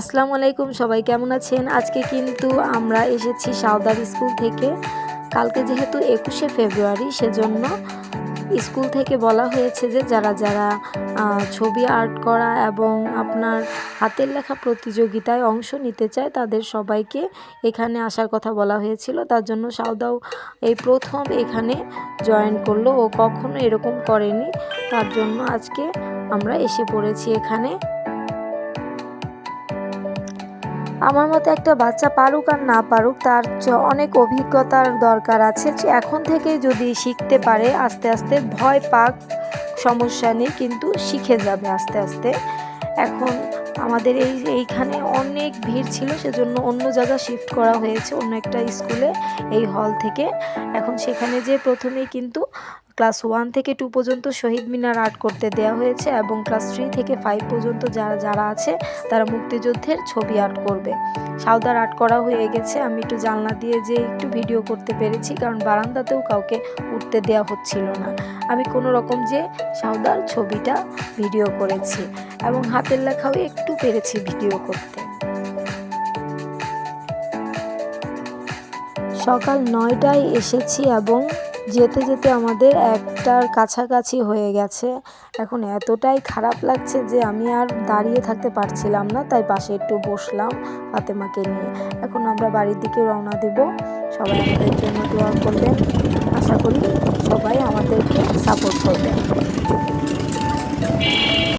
আসসালামু আলাইকুম, সবাই কেমন আছেন? আজকে কিন্তু আমরা এসেছি সাউদার স্কুল থেকে। কালকে যেহেতু একুশে ফেব্রুয়ারি, সেজন্য স্কুল থেকে বলা হয়েছে যে যারা যারা ছবি আর্ট করা এবং আপনার হাতের লেখা প্রতিযোগিতায় অংশ নিতে চায়, তাদের সবাইকে এখানে আসার কথা বলা হয়েছিল। তার জন্য সাউদাও এই প্রথম এখানে জয়েন করল। ও কখনো এরকম করেনি। তার জন্য আজকে আমরা এসে পড়েছি এখানে। আমার মতে একটা বাচ্চা পারুক আর না পারুক, তার অনেক অভিজ্ঞতার দরকার আছে। এখন থেকেই যদি শিখতে পারে, আস্তে আস্তে ভয় পাক, সমস্যা নেই, কিন্তু শিখে যাবে আস্তে আস্তে। এখন আমাদের এই, এইখানে অনেক ভিড় ছিল, সেজন্য অন্য জায়গা শিফট করা হয়েছে, অন্য একটা স্কুলে, এই হল থেকে। এখন সেখানে যে প্রথমেই কিন্তু ক্লাস ওয়ান থেকে টু পর্যন্ত শহীদ মিনার আর্ট করতে দেওয়া হয়েছে এবং ক্লাস থ্রি থেকে ফাইভ পর্যন্ত যারা যারা আছে, তারা মুক্তিযুদ্ধের ছবি আর্ট করবে। সাউদার আর্ট করা হয়ে গেছে। আমি একটু জানলা দিয়ে যে একটু ভিডিও করতে পেরেছি, কারণ বারান্দাতেও কাউকে উঠতে দেওয়া হচ্ছিল না। আমি কোনো রকম যে সাউদার ছবিটা ভিডিও করেছি এবং হাতের লেখাও একটু পেরেছি ভিডিও করতে। সকাল নয়টায় এসেছি এবং যেতে যেতে আমাদের একটার কাছাকাছি হয়ে গেছে। এখন এতটাই খারাপ লাগছে যে আমি আর দাঁড়িয়ে থাকতে পারছিলাম না, তাই পাশে একটু বসলাম ফাতেমাকে নিয়ে। এখন আমরা বাড়ির দিকে রওনা দেব। সবাই আমাদের জন্য দোয়া করবেন। আশা করি সবাই আমাদেরকে সাপোর্ট করবেন।